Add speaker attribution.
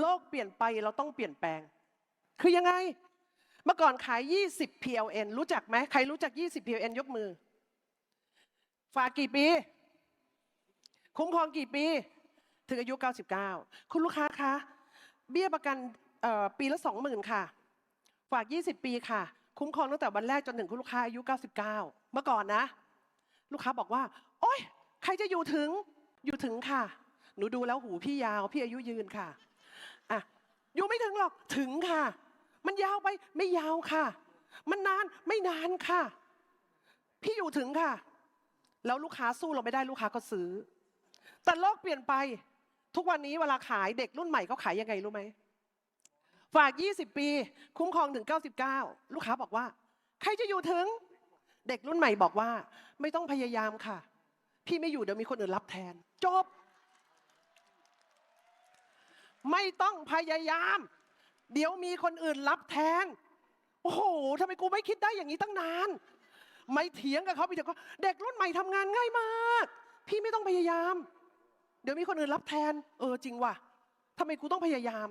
Speaker 1: โลกเปลี่ยนไปเราต้องเปลี่ยนแปลง คือยังไง เมื่อก่อนขาย 20 PLN รู้จักไหมใครรู้จัก 20 PLN ยกมือ ฝากกี่ปี คุ้มครองกี่ปี ถึงอายุ 99 คุณลูกค้าคะ เบี้ยประกันเอ่อปีละ 20,000 ค่ะ ฝาก 20 ปีค่ะ คุ้มครองตั้งแต่วันแรกจนถึงคุณลูกค้าอายุ 99 เมื่อก่อนนะ ลูกค้าบอกว่า โอ๊ย ใครจะอยู่ถึง อยู่ถึงค่ะ หนูดูแล้วหูพี่ยาว พี่อายุยืนค่ะ อะอยู่ไม่ถึงหรอกถึงค่ะ มันยาวไปไม่ยาวค่ะ มันนานไม่นานค่ะ พี่อยู่ถึงค่ะ แล้วลูกค้าสู้เราไม่ได้ลูกค้าก็ซื้อ แต่โลกเปลี่ยนไป ทุกวันนี้เวลาขายเด็กรุ่นใหม่เขาขายยังไงรู้ไหมฝาก 20 ปี คุ้มครองถึง 99 ลูกค้าบอกว่า ใครจะอยู่ถึง เด็กรุ่นใหม่บอกว่า ไม่ต้องพยายามค่ะ พี่ไม่อยู่เดี๋ยวมีคนอื่นรับแทน จบ ไม่ต้องพยายาม เดี๋ยวมีคนอื่นรับแทน โอ้โหทำไมกูไม่คิดได้อย่างนี้ตั้งนาน ไม่เถียงกับเขาพี่เด็กก็เด็กรุ่นใหม่ทำงานง่ายมาก พี่ไม่ต้องพยายาม เดี๋ยวมีคนอื่นรับแทน เออจริงว่ะทำไมกูต้องพยายาม